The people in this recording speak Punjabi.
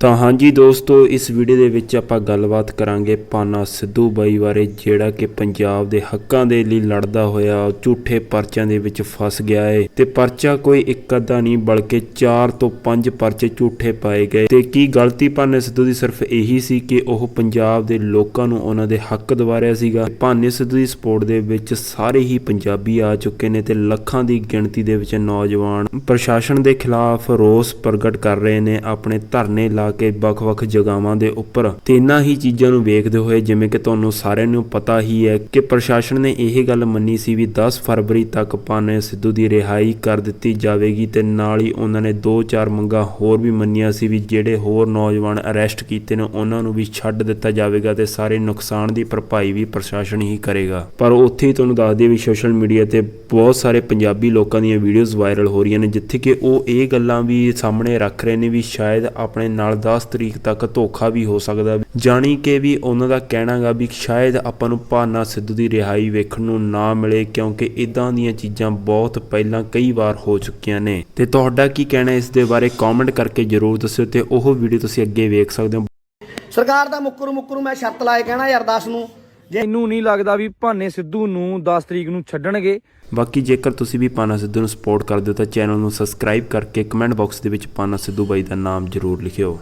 ਤਾਂ ਹਾਂਜੀ ਦੋਸਤੋ, ਇਸ ਵੀਡੀਓ ਦੇ ਵਿੱਚ ਆਪਾਂ ਗੱਲਬਾਤ ਕਰਾਂਗੇ ਪਾਨਾ ਸਿੱਧੂ ਬਾਈ ਬਾਰੇ, ਜਿਹੜਾ ਕਿ ਪੰਜਾਬ ਦੇ ਹੱਕਾਂ ਦੇ ਲਈ ਲੜਦਾ ਹੋਇਆ ਝੂਠੇ ਪਰਚਿਆਂ ਦੇ ਵਿੱਚ ਫਸ ਗਿਆ ਏ। ਤੇ ਪਰਚਾ ਕੋਈ ਇੱਕ ਅੱਧਾ ਨਹੀਂ, ਬਲਕਿ 4 ਤੋਂ 5 ਪਰਚੇ ਝੂਠੇ ਪਾਏ ਗਏ। ਤੇ ਕੀ ਗਲਤੀ ਭਾਨੇ ਸਿੱਧੂ ਦੀ ਸਿਰਫ ਇਹੀ ਸੀ ਕਿ ਉਹ ਪੰਜਾਬ ਦੇ ਲੋਕਾਂ ਨੂੰ ਉਹਨਾਂ ਦੇ ਹੱਕ ਦਿਵਾਰਿਆ ਸੀਗਾ? ਭਾਨੇ ਸਿੱਧੂ ਦੀ ਸਪੋਰਟ ਦੇ ਵਿੱਚ ਸਾਰੇ ਹੀ ਪੰਜਾਬੀ ਆ ਚੁੱਕੇ ਨੇ ਤੇ ਲੱਖਾਂ ਦੀ ਗਿਣਤੀ ਦੇ ਵਿੱਚ ਨੌਜਵਾਨ ਪ੍ਰਸ਼ਾਸਨ ਦੇ ਖਿਲਾਫ ਰੋਸ ਪ੍ਰਗਟ ਕਰ ਰਹੇ ਨੇ, ਆਪਣੇ ਧਰਨੇ ਲਾ ਕੇ ਵੱਖ-ਵੱਖ ਜਗ੍ਹਾਵਾਂ ਦੇ ਉੱਪਰ ਤੇ ਇਨ੍ਹਾਂ ਹੀ ਚੀਜ਼ਾਂ ਨੂੰ ਵੇਖਦੇ ਹੋਏ ਜਿਵੇਂ ਕਿ ਤੁਹਾਨੂੰ ਸਾਰਿਆਂ ਨੂੰ ਪਤਾ ਹੀ ਹੈ ਕਿ ਪ੍ਰਸ਼ਾਸਨ ਨੇ ਇਹ ਗੱਲ ਮੰਨੀ ਸੀ ਵੀ 10 ਫਰਵਰੀ ਤੱਕ ਭਾਨੇ ਸਿੱਧੂ ਦੀ ਰਿਹਾਈ ਕਰ ਦਿੱਤੀ ਜਾਵੇਗੀ ਤੇ ਨਾਲ ਹੀ ਉਹਨਾਂ ਨੇ 2-4 ਮੰਗਾਂ ਹੋਰ ਵੀ ਮੰਨੀਆਂ ਸੀ ਵੀ ਜਿਹੜੇ ਹੋਰ ਨੌਜਵਾਨ ਅਰੈਸਟ ਕੀਤੇ ਨੇ, ਉਹਨਾਂ ਨੂੰ ਵੀ ਛੱਡ ਦਿੱਤਾ ਜਾਵੇਗਾ ਤੇ ਸਾਰੇ ਨੁਕਸਾਨ ਦੀ ਭਰਪਾਈ ਵੀ ਪ੍ਰਸ਼ਾਸਨ ਹੀ ਕਰੇਗਾ। ਪਰ ਉੱਥੇ ਹੀ ਤੁਹਾਨੂੰ ਦੱਸ ਦਈਏ ਵੀ ਸੋਸ਼ਲ ਮੀਡੀਆ ਤੇ ਬਹੁਤ ਸਾਰੇ ਪੰਜਾਬੀ ਲੋਕਾਂ ਦੀਆਂ ਵੀਡੀਓਜ਼ ਵਾਇਰਲ ਹੋ ਰਹੀਆਂ ਨੇ, ਜਿੱਥੇ ਕਿ ਉਹ ਇਹ ਗੱਲਾਂ ਵੀ ਸਾਹਮਣੇ ਰੱਖ ਰਹੇ ਨੇ ਵੀ ਸ਼ਾਇਦ ਆਪਣੇ ਨਾਲ 10 ਤਰੀਕ ਤੱਕ ਧੋਖਾ ਵੀ ਹੋ ਸਕਦਾ ਜਾਣੀ ਕਿ ਵੀ ਉਹਨਾਂ ਦਾ ਕਹਿਣਾਗਾ ਵੀ ਸ਼ਾਇਦ ਆਪਾਂ ਨੂੰ ਭਾਨਾ ਸਿੱਧੂ ਦੀ ਰਿਹਾਈ ਵੇਖਣ ਨੂੰ ਨਾ ਮਿਲੇ ਕਿਉਂਕਿ ਇਦਾਂ ਦੀਆਂ ਚੀਜ਼ਾਂ ਬਹੁਤ ਪਹਿਲਾਂ ਕਈ ਵਾਰ ਹੋ ਚੁੱਕੀਆਂ ਨੇ। ਤੇ ਤੁਹਾਡਾ ਕੀ ਕਹਿਣਾ ਇਸ ਦੇ ਬਾਰੇ ਕਮੈਂਟ ਕਰਕੇ ਜਰੂਰ ਦੱਸਿਓ ਤੇ ਉਹ ਵੀਡੀਓ ਤੁਸੀਂ ਅੱਗੇ ਵੇਖ ਸਕਦੇ ਹੋ। ਸਰਕਾਰ ਦਾ ਮੁੱਕਰੂ ਮੁੱਕਰੂ ਮੈਂ ਸ਼ਰਤ ਲਾਏ ਕਹਿਣਾ ਯਾਰ 10 ਨੂੰ। ਜੇ ਮੈਨੂੰ ਨਹੀਂ ਲੱਗਦਾ ਵੀ ਭਾਨੇ ਸਿੱਧੂ ਨੂੰ 10 ਤਰੀਕ ਨੂੰ ਛੱਡਣਗੇ। ਬਾਕੀ ਜੇਕਰ ਤੁਸੀਂ ਵੀ ਪਾਨਾ ਸਿੱਧੂ ਨੂੰ ਸਪੋਰਟ ਕਰਦੇ ਹੋ ਤਾਂ ਚੈਨਲ ਨੂੰ ਸਬਸਕ੍ਰਾਈਬ ਕਰਕੇ ਕਮੈਂਟ ਬਾਕਸ ਦੇ ਵਿੱਚ ਪਾਨਾ ਸਿੱਧੂ ਬਾਈ ਦਾ ਨਾਮ ਜਰੂਰ ਲਿਖਿਓ।